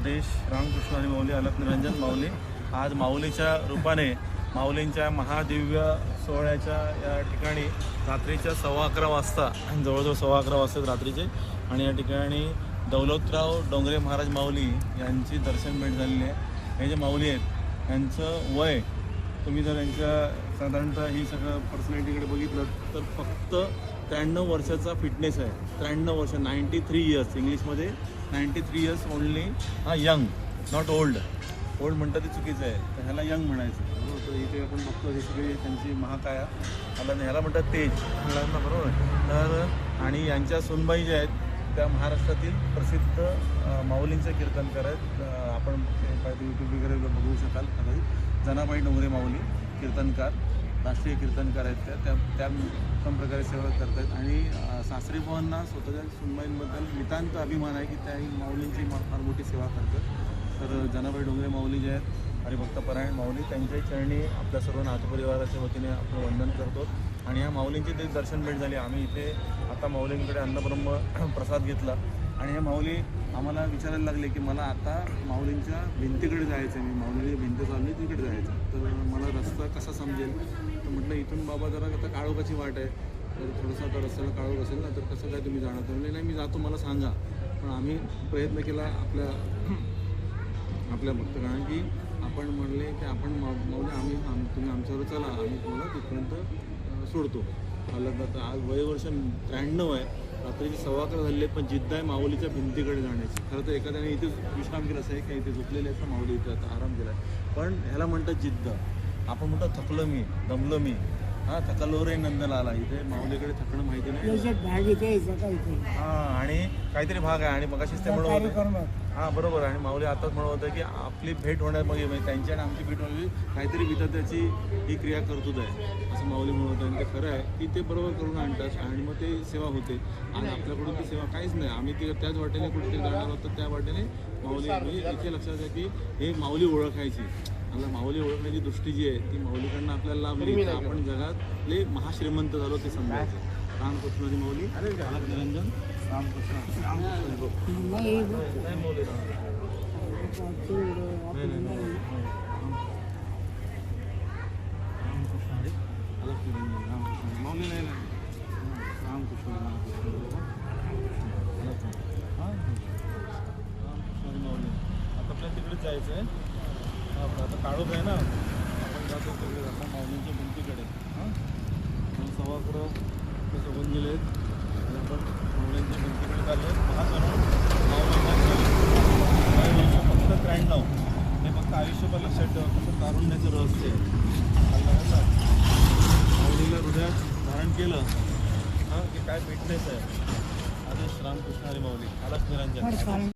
आदेश रामकृष्ण आणि माऊली अलक निरंजन माऊली. आज माऊलीच्या रूपाने माऊलींच्या महादिव्य सोहळ्याच्या या ठिकाणी रात्रीच्या सव्वा अकरा वाजता जवळजवळ सव्वा अकरा वाजता रात्रीचे आणि या ठिकाणी दौलतराव डोंगरे महाराज माऊली यांची दर्शन भेट झालेली आहे. हे जे माऊली आहेत यांचं वय तुम्ही जर यांच्या साधारणतः ही सगळं पर्सनॅलिटीकडे बघितलं तर फक्त त्र्याण्णव वर्षाचा फिटनेस आहे. त्र्याण्णव वर्ष नाईन्टी थ्री इयर्स इंग्लिशमध्ये नाईन्टी थ्री इयर्स ओनली हा यंग नॉट ओल्ड ओल्ड म्हणतात ते चुकीचं आहे. तर ह्याला यंग म्हणायचं. बरोबर तर इथे आपण बघतो ही सगळी त्यांची महाकाया. मला ह्याला म्हणतात तेज. मुलांना बरोबर. तर आणि यांच्या सुनबाई ज्या आहेत त्या महाराष्ट्रातील प्रसिद्ध माऊलींचे कीर्तनकार आहेत आपण काहीतरी यूट्यूब वगैरे बघू शकाल. कदाचित जनाबाई डोंगरे माऊली कीर्तनकार. राष्ट्रीय कीर्तनकार आहेत त्या त्या त्या उत्तम प्रकारे सेवा करत आहेत आणि सासरी बुवांना स्वतःच्या सुनबाईंबद्दल नितांत अभिमान आहे की त्याही माऊलींची फार मोठी सेवा करतात. तर जनाबाई डोंगरे माऊली जे आहेत हरिभक्तपरायण माऊली त्यांच्याही चरणी आपल्या सर्व नातपरिवाराच्या वतीने आपण वंदन करतो. आणि ह्या माऊलींची ते दर्शन भेट झाली. आम्ही इथे आता माऊलींकडे अन्नब्रह्म प्रसाद घेतला. आणि हे माऊली आम्हाला विचारायला लागले की मला आता माऊलींच्या भिंतीकडे जायचं आहे मी माऊलीची भिंत चालली तिकडे जायचं तर मला रस्ता कसा समजेल? तर म्हटलं इथून बाबा जरा आता काळोखाची वाट आहे. तर थोडंसं आता रस्त्याला काळोख असेल ना तर कसं काय तुम्ही जाणार? तर म्हणजे नाही मी जातो मला सांगा. पण आम्ही प्रयत्न केला आपल्या आपल्या भक्तगणांनी की आपण म्हणले की आपण माऊ आम्ही आम तुम्ही आमच्यावर चला आम्ही तुम्हाला तिथपर्यंत सोडतो. आलं तर आज वय वर्ष त्र्याण्णव आहे. रात्रीची सव्वा अकरा झालेली पण जिद्द आहे माऊलीच्या भिंतीकडे जाण्याची. खरं तर एखाद्याने इथे विश्राम केला असं आहे की इथे झोपलेले असं माऊली इथे आता आराम केला आहे. पण ह्याला म्हणतात जिद्द. आपण म्हणतो थकलो मी दमलो मी. हां थकलो रे नंदन आला इथे माऊलीकडे थकणं माहिती नाही. हां आणि काहीतरी भाग आहे. आणि मगाशीच ते म्हणत हां बरोबर. आणि माऊली आताच म्हणत होतं की आपली भेट होण्यामागे म्हणजे त्यांची आणि आमची भेट होण्याची काहीतरी विधात्याची ही क्रिया कर्तृत आहे असं माऊली म्हणत होतं. आणि ते खरं आहे की ते बरोबर करून आणतात. आणि मग ते सेवा होते. आणि आपल्याकडून ती सेवा काहीच नाही. आम्ही ती त्याच वाटेने कुठेतरी जाणार होतो त्या वाटेने माऊली म्हणजे इथे लक्षात आहे की हे माऊली ओळखायची. मला माऊली ओळखण्याची दृष्टी जी आहे ती माऊलीकडनं आपल्याला लाभली तर आपण जगातले महाश्रीमंत झालो ते समजायचं. रामकृष्ण. आणि माऊली निरंजन रामकृष्ण माऊली रामकृष्ण. नाही, नाही, नाही. रामकृष्ण रामकृष्ण. हां. रामकृष्ण हरी माऊली. आता आपल्याला तिकडेच जायचं आहे आता काळोख आहे ना. आपण जातो तिकडे जातो माऊलींच्या भिंतीकडे. हां? आणि सव्वा ते सोबत गेले. आहेत आणि आपण माऊलींच्या भिंतीकडे चाललो आहेत पाहतो ना माऊलींच्या वय फक्त त्र्याण्णव. हे फक्त आयुष्यभर लक्षात ठेवा. कसं तारुण्याचं रहस्य आहे. माऊलीला हृदयात धारण केलं. हां की काय फिटनेस आहे. आदेश रामकृष्ण हरी माऊली. आलाच निरंजन.